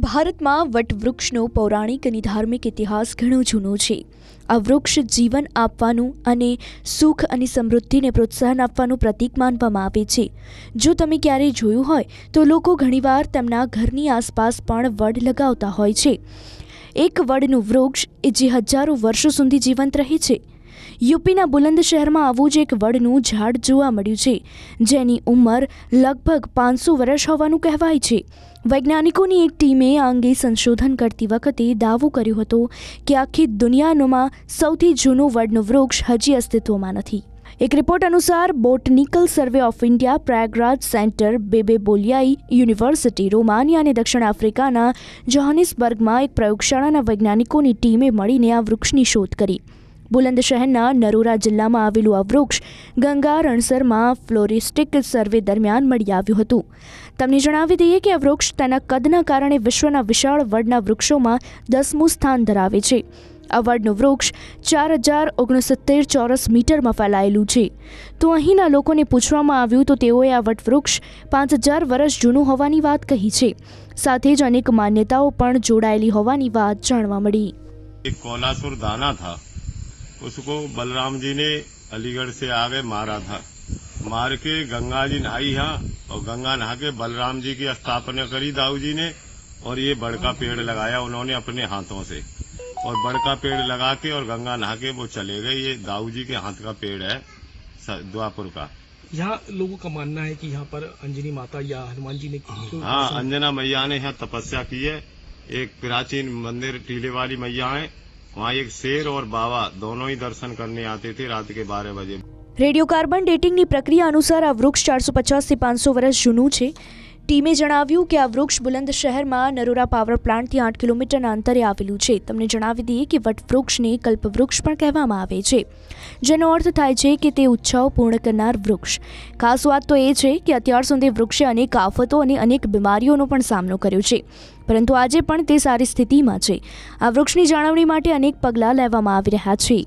ભારતમાં વટવૃક્ષનો પૌરાણિક અને ધાર્મિક ઇતિહાસ ઘણો જૂનો છે. આ વૃક્ષ જીવન આપવાનું અને સુખ અને સમૃદ્ધિને પ્રોત્સાહન આપવાનું પ્રતીક માનવામાં આવે છે. જો તમે ક્યારેય જોયું હોય, તો લોકો ઘણીવાર તેમના ઘરની આસપાસ પણ વડ લગાવતા હોય છે. એક વડનું વૃક્ષ એ જે હજારો વર્ષો સુધી જીવંત રહે છે. યુપીના બુલંદ શહેરમાં આવું જ એક વડનું ઝાડ જોવા મળ્યું છે, જેની ઉંમર લગભગ પાંચસો વર્ષ હોવાનું કહેવાય છે. વૈજ્ઞાનિકોની એક ટીમે આ અંગે સંશોધન કરતી વખતે દાવો કર્યો હતો કે આખી દુનિયાનોમાં સૌથી જૂનું વડનું વૃક્ષ હજી અસ્તિત્વમાં નથી. એક રિપોર્ટ અનુસાર, botanical survey of India, Prayagraj centre, Babes Bolyai university, Romania અને દક્ષિણ આફ્રિકાના જોહાનિસબર્ગમાં એક પ્રયોગશાળાના વૈજ્ઞાનિકોની ટીમે મળીને આ વૃક્ષની શોધ કરી. બુલંદશહેરના નરોરા જિલ્લામાં આવેલું આ વૃક્ષ ગંગા રણસરમાં ફ્લોરિસ્ટિક સર્વે દરમિયાન મળી આવ્યું હતું. તમને જણાવી દઈએ કે આ વૃક્ષ તેના કદના કારણે વિશ્વના વિશાળ વડના વૃક્ષોમાં દસમું સ્થાન ધરાવે છે. આ વડનું વૃક્ષ ચાર હજાર ઓગણસિત્તેર ચોરસ મીટરમાં ફેલાયેલું છે. તો અહીંના લોકોને પૂછવામાં આવ્યું તો તેઓએ આ વટવૃક્ષ પાંચ હજાર વર્ષ જૂનું હોવાની વાત કહી છે. સાથે જ અનેક માન્યતાઓ પણ જોડાયેલી હોવાની વાત જાણવા મળી. કોલાસુર દાના થા. उसको बलराम जी ने अलीगढ़ से आगे मारा था। मार के गंगा जी नहाई यहाँ और गंगा नहा के बलराम जी की स्थापना करी दाऊ जी ने और ये बड़का पेड़ लगाया उन्होंने अपने हाथों से। और बड़का पेड़ लगा के और गंगा नहा के वो चले गए। ये दाऊ जी के हाथ का पेड़ है द्वापुर का। यहाँ लोगों का मानना है कि यहाँ पर अंजनी माता या हनुमान जी ने हाँ अंजना मैया ने यहाँ तपस्या की है। एक प्राचीन मंदिर टीले वाली मैया है। वहाँ एक शेर और बाबा दोनों ही दर्शन करने आते थे रात के बारह बजे રેડિયો કાર્બન ડેટિંગની પ્રક્રિયા અનુસાર આ વૃક્ષ ચારસો પચાસથી પાંચસો વર્ષ જૂનું છે ટીમે જણાવ્યું કે આ વૃક્ષ બુલંદ શહેરમાં નરોરા પાવર પ્લાન્ટથી આઠ કિલોમીટરના અંતરે આવેલું છે. તમને જણાવી દઈએ કે વટવૃક્ષને કલ્પવૃક્ષ પણ કહેવામાં આવે છે. જેનો અર્થ થાય છે કે તે ઉત્સવ પૂર્ણ કરનાર વૃક્ષ. ખાસ વાત તો એ છે કે અત્યાર સુધી વૃક્ષે અનેક આફતો અને અનેક બીમારીઓનો પણ સામનો કર્યો છે. પરંતુ આજે પણ તે સારી સ્થિતિમાં છે. આ વૃક્ષની જાળવણી માટે અનેક પગલાં લેવામાં આવી રહ્યા છે.